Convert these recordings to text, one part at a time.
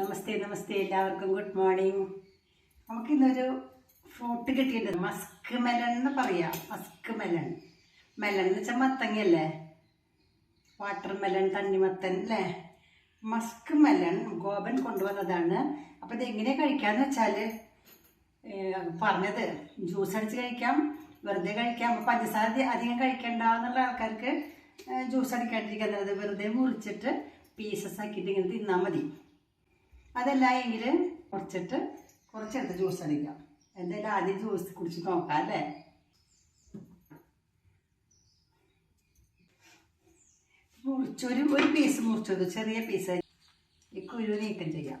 നമസ്തേ നമസ്തേ എല്ലാവർക്കും. Good morning നമുക്കിന്നൊരു ഫ്രൂട്ട് കിട്ടിയിട്ടുണ്ട്. മസ്ക് മെലൺ എന്ന് പറയാം. മസ്ക് മെലൺ മെലൺ എന്ന് വെച്ചാൽ മത്തങ്ങയല്ലേ? വാട്ടർ മെലൺ തണ്ണിമത്തൻ അല്ലേ? മസ്ക് മെലൺ ഗോപൻ കൊണ്ടുവന്നതാണ്. അപ്പോൾ ഇത് എങ്ങനെ കഴിക്കാന്ന് വെച്ചാൽ പറഞ്ഞത്. ജ്യൂസ് അടിച്ച് കഴിക്കാം വെറുതെ കഴിക്കാം. അപ്പോൾ പഞ്ചസാര അധി- അധികം കഴിക്കണ്ട എന്നുള്ള ആൾക്കാർക്ക് ജ്യൂസ് അടിക്കാണ്ടിരിക്കുന്നത് വെറുതെ മുറിച്ചിട്ട് പീസസ് ആക്കിയിട്ട് ഇങ്ങനെ തിന്നാൽ മതി. അതല്ല എങ്കിൽ കുറച്ചിട്ട് കുറച്ചെടുത്ത് ജ്യൂസ് അടിക്കാം. എന്തായാലും ആദ്യം ജ്യൂസ് കുടിച്ച് നോക്കാം അല്ലേ? മുറിച്ചൊരു ഒരു പീസ് മുറിച്ചത് ചെറിയ പീസ് ഈ കുരു നീക്കം ചെയ്യാം.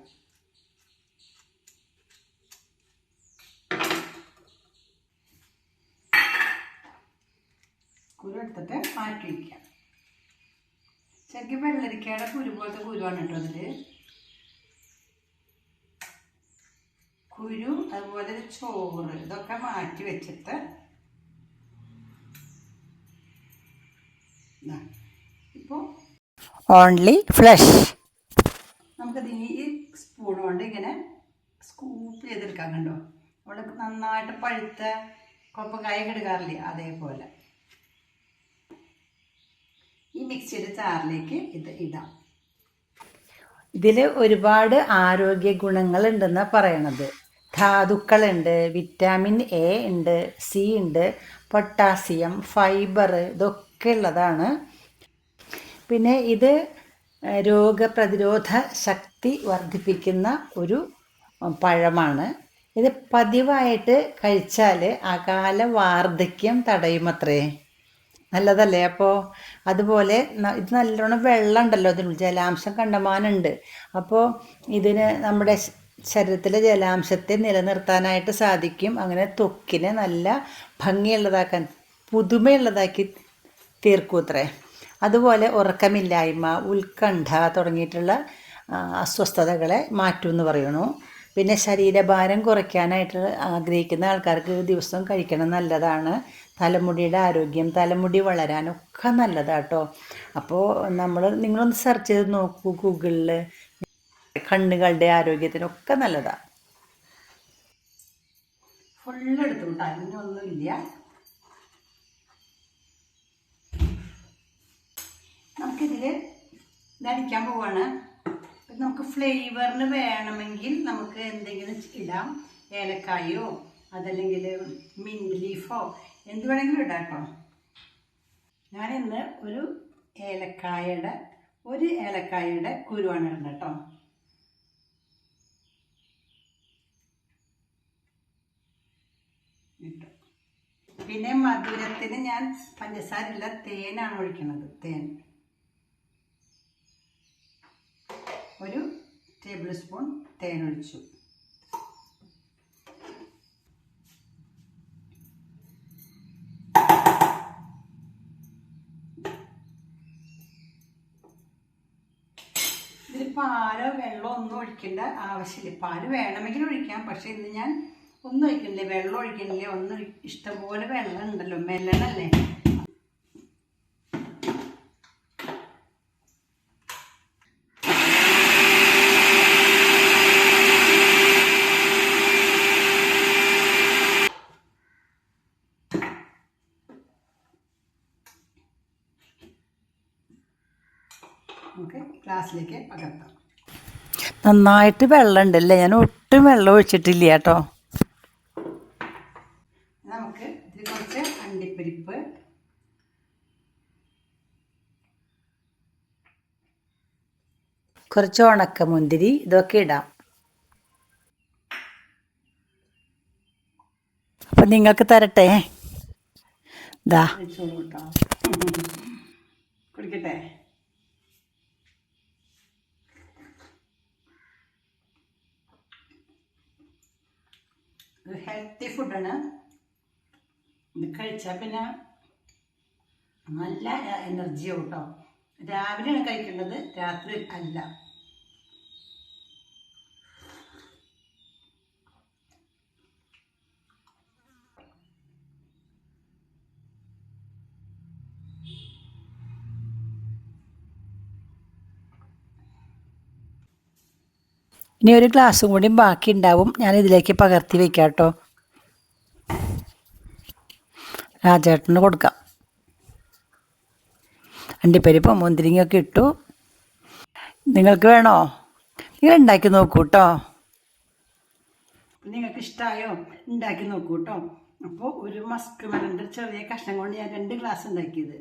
കുരു എടുത്തിട്ട് മാറ്റി വയ്ക്കാം ശരിക്കും വെള്ളരിക്കയുടെ കുരു പോലത്തെ കുരുവാണ് കേട്ടോ അതിൽ കുരു അതുപോലെ ചോറ് ഇതൊക്കെ മാറ്റി വെച്ചിട്ട് ഇപ്പോൾ ഓൺലി ഫ്ലഷ് നമുക്കത് ഈ സ്പൂൺ കൊണ്ട് ഇങ്ങനെ സ്കൂപ്പ് ചെയ്തെടുക്കാൻ കണ്ടോ? അവിടെ നന്നായിട്ട് പഴുത്ത കൊപ്പക്കായ എടുക്കാറില്ലേ അതേപോലെ. ഈ മിക്സിയുടെ ചാറിലേക്ക് ഇത് ഇടാം. ഇതിൽ ഒരുപാട് ആരോഗ്യ ഗുണങ്ങളുണ്ടെന്നാണ് പറയണത്. ധാതുക്കളുണ്ട് വിറ്റാമിൻ എ ഉണ്ട് സി ഉണ്ട് പൊട്ടാസ്യം ഫൈബർ ഇതൊക്കെ ഉള്ളതാണ്. പിന്നെ ഇത് രോഗപ്രതിരോധ ശക്തി വർദ്ധിപ്പിക്കുന്ന ഒരു പഴമാണ്. ഇത് പതിവായിട്ട് കഴിച്ചാൽ അകാല വാർദ്ധക്യം തടയുമത്രേ. നല്ലതല്ലേ? അപ്പോൾ അതുപോലെ ഇത് നല്ലോണം വെള്ളം ഉണ്ടല്ലോ ജലാംശം കണ്ടമാനുണ്ട്. അപ്പോൾ ഇതിന് നമ്മുടെ ശരീരത്തിലെ ജലാംശത്തെ നിലനിർത്താനായിട്ട് സാധിക്കും. അങ്ങനെ ത്വക്കിനെ നല്ല ഭംഗിയുള്ളതാക്കാൻ പുതുമയുള്ളതാക്കി തീർക്കൂത്രേ അതുപോലെ ഉറക്കമില്ലായ്മ ഉത്കണ്ഠ തുടങ്ങിയിട്ടുള്ള അസ്വസ്ഥതകളെ മാറ്റും എന്ന് പറയുന്നു. പിന്നെ ശരീരഭാരം കുറയ്ക്കാനായിട്ട് ആഗ്രഹിക്കുന്ന ആൾക്കാർക്ക് ദിവസം കഴിക്കണം നല്ലതാണ്. തലമുടിയുടെ ആരോഗ്യം തലമുടി വളരാനൊക്കെ നല്ലതാട്ടോ. അപ്പോൾ നമ്മൾ നിങ്ങളൊന്ന് സെർച്ച് ചെയ്ത് നോക്കൂ ഗൂഗിളിൽ കണ്ണുകളുടെ ആരോഗ്യത്തിനൊക്കെ നല്ലതാണ് ഫുള്ള് എടുത്തു നമുക്കിതിൽ ഇതടിക്കാൻ പോവാണ്. നമുക്ക് ഫ്ലേവറിന് വേണമെങ്കിൽ നമുക്ക് എന്തെങ്കിലും ഇടാം. ഏലക്കായോ അതല്ലെങ്കിൽ മിന്റ് ലീഫോ എന്ത് വേണമെങ്കിലും ഇടാം കേട്ടോ ഞാനിന്ന് ഒരു ഏലക്കായയുടെ ഒരു ഏലക്കായയുടെ കുരുവാണ് ഇടുന്നത് കേട്ടോ ഇട്ടു. പിന്നെ മധുരത്തിന് ഞാൻ പഞ്ചസാരയില്ല തേനാണ് ഒഴിക്കുന്നത് തേൻ. ഒരു ടേബിൾ സ്പൂൺ തേൻ ഒഴിച്ചു. ഇതിൽ പാലോ വെള്ളമോ ഒന്നും ഒഴിക്കേണ്ട ആവശ്യമില്ല. പാൽ വേണമെങ്കിൽ ഒഴിക്കാം പക്ഷെ ഇന്ന് ഞാൻ ഒന്നും ഒഴിക്കണ്ടേ വെള്ളം ഒഴിക്കണ്ടേ ഒന്നും ഇഷ്ടംപോലെ വെള്ളം ഉണ്ടല്ലോ. മെല്ലണല്ലേ? നമുക്ക് പകർത്താം നന്നായിട്ട് വെള്ളം ഉണ്ടല്ലേ ഞാൻ ഒട്ടും വെള്ളം ഒഴിച്ചിട്ടില്ല കേട്ടോ നമുക്ക് ഇതിൽ കുറച്ച് അണ്ടിപ്പരിപ്പ് കുറച്ച് ഉണക്ക മുന്തിരി ഇതൊക്കെ ഇടാം. അപ്പം നിങ്ങൾക്ക് തരട്ടെ? ദാ. കുടിക്കട്ടെ? ഹെൽത്തി ഫുഡാണ് ഇത് കഴിച്ചാൽ പിന്നെ നല്ല എനർജിയാവും കേട്ടോ രാവിലെയാണ് കഴിക്കേണ്ടത് രാത്രി അല്ല. ഇനി ഒരു ഗ്ലാസ്സും കൂടി ബാക്കി ഉണ്ടാവും ഞാൻ ഇതിലേക്ക് പകർത്തി വെക്കാം കേട്ടോ. രാജേട്ടന് കൊടുക്കാം. അണ്ടിപ്പരിപ്പും മുന്തിരിങ്ങയൊക്കെ ഇട്ടു. നിങ്ങൾക്ക് വേണോ? നിങ്ങൾ ഉണ്ടാക്കി നോക്കൂ കേട്ടോ നിങ്ങൾക്ക് ഇഷ്ടമായോ ഉണ്ടാക്കി നോക്കൂ കേട്ടോ അപ്പോൾ ഒരു മസ്ക് മെലന്റെ ചെറിയ കഷ്ണം കൊണ്ട് ഞാൻ രണ്ട് ഗ്ലാസ് ഉണ്ടാക്കിയത്.